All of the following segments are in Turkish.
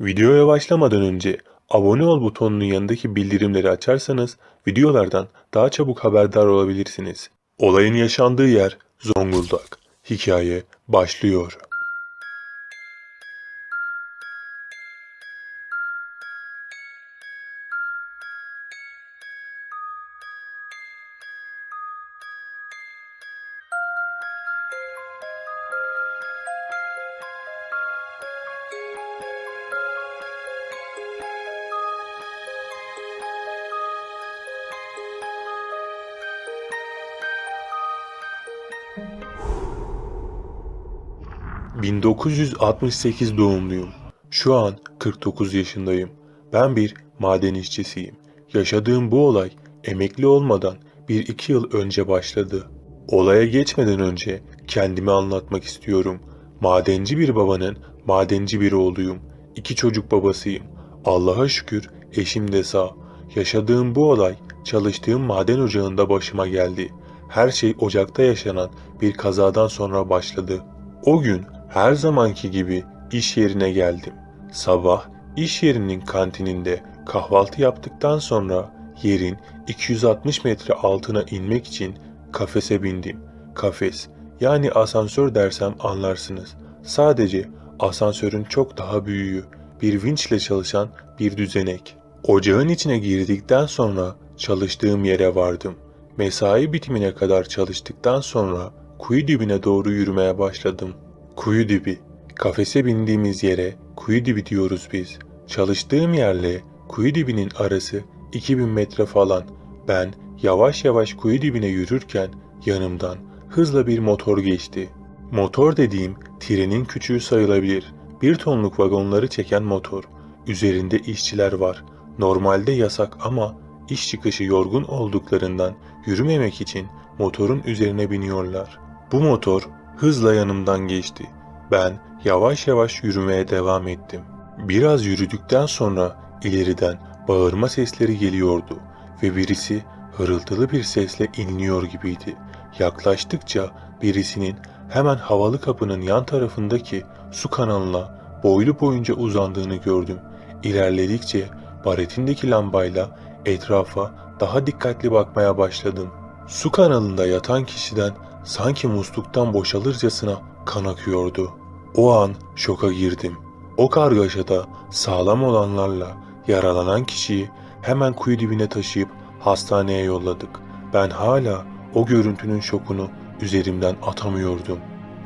Videoya başlamadan önce abone ol butonunun yanındaki bildirimleri açarsanız videolardan daha çabuk haberdar olabilirsiniz. Olayın yaşandığı yer Zonguldak. Hikaye başlıyor. ...1968 doğumluyum. Şu an 49 yaşındayım. Ben bir maden işçisiyim. Yaşadığım bu olay emekli olmadan bir iki yıl önce başladı. Olaya geçmeden önce kendimi anlatmak istiyorum. Madenci bir babanın madenci bir oğluyum. İki çocuk babasıyım. Allah'a şükür eşim de sağ. Yaşadığım bu olay çalıştığım maden ocağında başıma geldi. Her şey ocakta yaşanan bir kazadan sonra başladı. O gün her zamanki gibi iş yerine geldim. Sabah iş yerinin kantininde kahvaltı yaptıktan sonra yerin 260 metre altına inmek için kafese bindim. Kafes yani asansör dersem anlarsınız. Sadece asansörün çok daha büyüğü, bir vinçle çalışan bir düzenek. Ocağın içine girdikten sonra çalıştığım yere vardım. Mesai bitimine kadar çalıştıktan sonra kuyu dibine doğru yürümeye başladım. Kuyu dibi. Kafese bindiğimiz yere kuyu dibi diyoruz biz. Çalıştığım yerle kuyu dibinin arası 2000 metre falan. Ben yavaş yavaş kuyu dibine yürürken yanımdan hızla bir motor geçti. Motor dediğim trenin küçüğü sayılabilir. Bir tonluk vagonları çeken motor. Üzerinde işçiler var. Normalde yasak ama iş çıkışı yorgun olduklarından yürümemek için motorun üzerine biniyorlar. Bu motor hızla yanımdan geçti. Ben yavaş yavaş yürümeye devam ettim. Biraz yürüdükten sonra ileriden bağırma sesleri geliyordu ve birisi hırıltılı bir sesle inliyor gibiydi. Yaklaştıkça birisinin hemen havalı kapının yan tarafındaki su kanalına boylu boyunca uzandığını gördüm. İlerledikçe baretindeki lambayla etrafa daha dikkatli bakmaya başladım. Su kanalında yatan kişiden sanki musluktan boşalırcasına kan akıyordu. O an şoka girdim. O kargaşada sağlam olanlarla yaralanan kişiyi hemen kuyu dibine taşıyıp hastaneye yolladık. Ben hala o görüntünün şokunu üzerimden atamıyordum.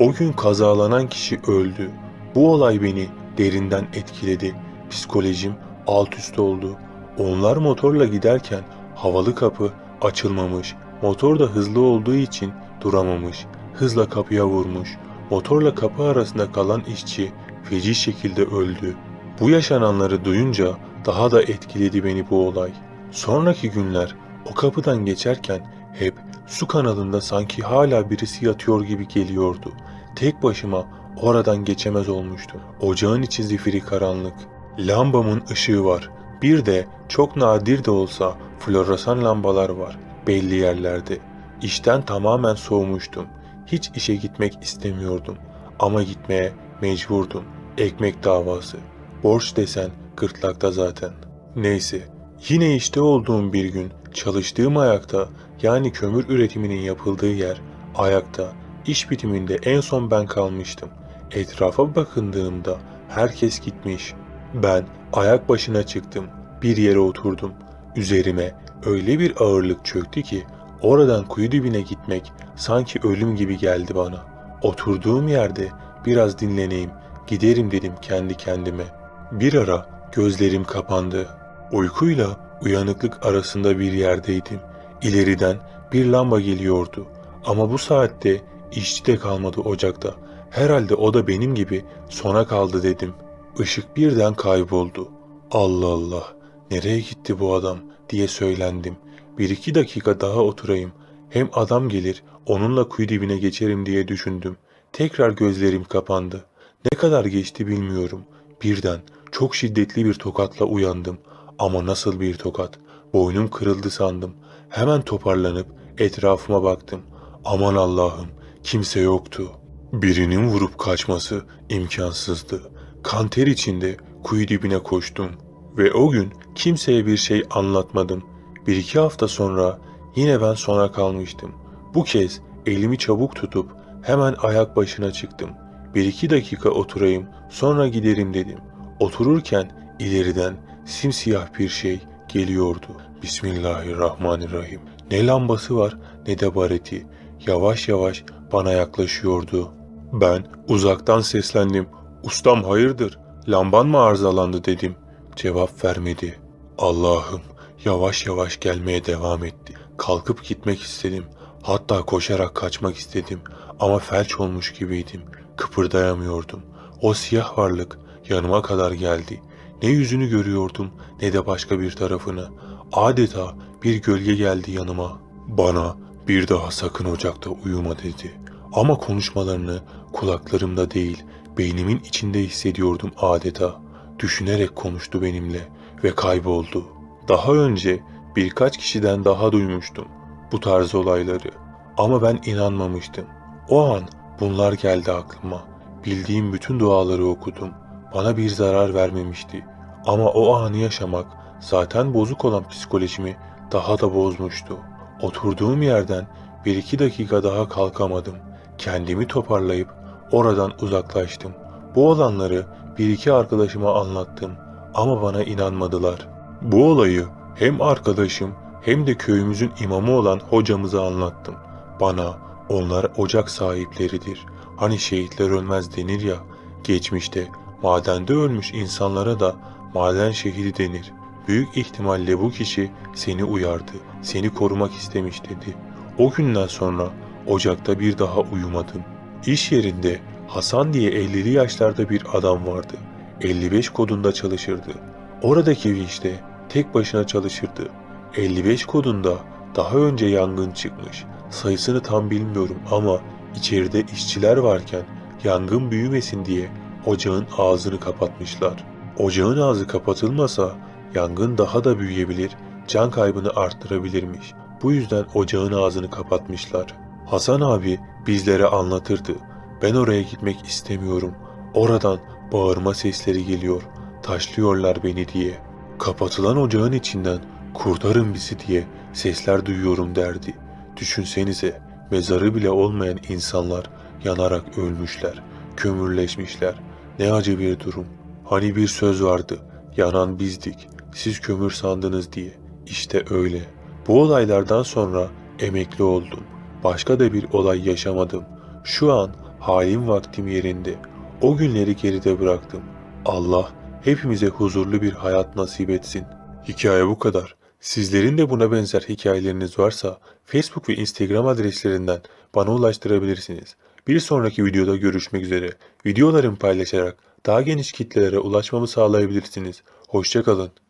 O gün kazalanan kişi öldü. Bu olay beni derinden etkiledi. Psikolojim alt üst oldu. Onlar motorla giderken havalı kapı açılmamış. Motor da hızlı olduğu için duramamış. Hızla kapıya vurmuş. Motorla kapı arasında kalan işçi feci şekilde öldü. Bu yaşananları duyunca daha da etkiledi beni bu olay. Sonraki günler o kapıdan geçerken hep su kanalında sanki hala birisi yatıyor gibi geliyordu. Tek başıma oradan geçemez olmuştum. Ocağın içi zifiri karanlık. Lambamın ışığı var. Bir de çok nadir de olsa floresan lambalar var belli yerlerde. İşten tamamen soğumuştum. Hiç işe gitmek istemiyordum. Ama gitmeye mecburdum. Ekmek davası. Borç desen gırtlakta zaten. Neyse. Yine işte olduğum bir gün çalıştığım ayakta yani kömür üretiminin yapıldığı yer ayakta iş bitiminde en son ben kalmıştım. Etrafa bakındığımda herkes gitmiş. Ben ayak başına çıktım. Bir yere oturdum. Üzerime öyle bir ağırlık çöktü ki oradan kuyu dibine gitmek sanki ölüm gibi geldi bana. Oturduğum yerde biraz dinleneyim, giderim dedim kendi kendime. Bir ara gözlerim kapandı. Uykuyla uyanıklık arasında bir yerdeydim. İleriden bir lamba geliyordu. Ama bu saatte işçi de kalmadı ocakta. Herhalde o da benim gibi sona kaldı dedim. Işık birden kayboldu. Allah Allah, nereye gitti bu adam diye söylendim. Bir iki dakika daha oturayım. Hem adam gelir, onunla kuyu dibine geçerim diye düşündüm. Tekrar gözlerim kapandı. Ne kadar geçti bilmiyorum. Birden çok şiddetli bir tokatla uyandım. Ama nasıl bir tokat? Boynum kırıldı sandım. Hemen toparlanıp etrafıma baktım. Aman Allah'ım, kimse yoktu. Birinin vurup kaçması imkansızdı. Kan ter içinde kuyu dibine koştum. Ve o gün kimseye bir şey anlatmadım. Bir iki hafta sonra yine ben sona kalmıştım. Bu kez elimi çabuk tutup hemen ayak başına çıktım. Bir iki dakika oturayım sonra giderim dedim. Otururken ileriden simsiyah bir şey geliyordu. Bismillahirrahmanirrahim. Ne lambası var ne de bareti. Yavaş yavaş bana yaklaşıyordu. Ben uzaktan seslendim. Ustam hayırdır? Lamban mı arızalandı dedim. Cevap vermedi. Allah'ım yavaş yavaş gelmeye devam etti. Kalkıp gitmek istedim. Hatta koşarak kaçmak istedim. Ama felç olmuş gibiydim. Kıpırdayamıyordum. O siyah varlık yanıma kadar geldi. Ne yüzünü görüyordum ne de başka bir tarafını. Adeta bir gölge geldi yanıma. Bana bir daha sakın ocakta uyuma dedi. Ama konuşmalarını kulaklarımda değil, beynimin içinde hissediyordum adeta. Düşünerek konuştu benimle ve kayboldu. Daha önce birkaç kişiden daha duymuştum bu tarz olayları. Ama ben inanmamıştım. O an bunlar geldi aklıma. Bildiğim bütün duaları okudum. Bana bir zarar vermemişti. Ama o anı yaşamak zaten bozuk olan psikolojimi daha da bozmuştu. Oturduğum yerden bir iki dakika daha kalkamadım. Kendimi toparlayıp oradan uzaklaştım. Bu olanları bir iki arkadaşıma anlattım ama bana inanmadılar. Bu olayı hem arkadaşım hem de köyümüzün imamı olan hocamıza anlattım. Bana onlar ocak sahipleridir. Hani şehitler ölmez denir ya, geçmişte madende ölmüş insanlara da maden şehidi denir. Büyük ihtimalle bu kişi seni uyardı, seni korumak istemiş dedi. O günden sonra ocakta bir daha uyumadım. İş yerinde Hasan diye 50'li yaşlarda bir adam vardı. 55 kodunda çalışırdı. Oradaki vinçte tek başına çalışırdı. 55 kodunda daha önce yangın çıkmış. Sayısını tam bilmiyorum ama içeride işçiler varken yangın büyümesin diye ocağın ağzını kapatmışlar. Ocağın ağzı kapatılmasa yangın daha da büyüyebilir, can kaybını arttırabilirmiş. Bu yüzden ocağın ağzını kapatmışlar. Hasan abi bizlere anlatırdı. Ben oraya gitmek istemiyorum. Oradan bağırma sesleri geliyor. Taşlıyorlar beni diye. Kapatılan ocağın içinden kurtarın bizi diye sesler duyuyorum derdi. Düşünsenize mezarı bile olmayan insanlar yanarak ölmüşler, kömürleşmişler. Ne acı bir durum. Hani bir söz vardı. Yanan bizdik. Siz kömür sandınız diye. İşte öyle. Bu olaylardan sonra emekli oldum. Başka da bir olay yaşamadım. Şu an halim vaktim yerinde. O günleri geride bıraktım. Allah hepimize huzurlu bir hayat nasip etsin. Hikaye bu kadar. Sizlerin de buna benzer hikayeleriniz varsa Facebook ve Instagram adreslerinden bana ulaştırabilirsiniz. Bir sonraki videoda görüşmek üzere. Videolarımı paylaşarak daha geniş kitlelere ulaşmamı sağlayabilirsiniz. Hoşçakalın.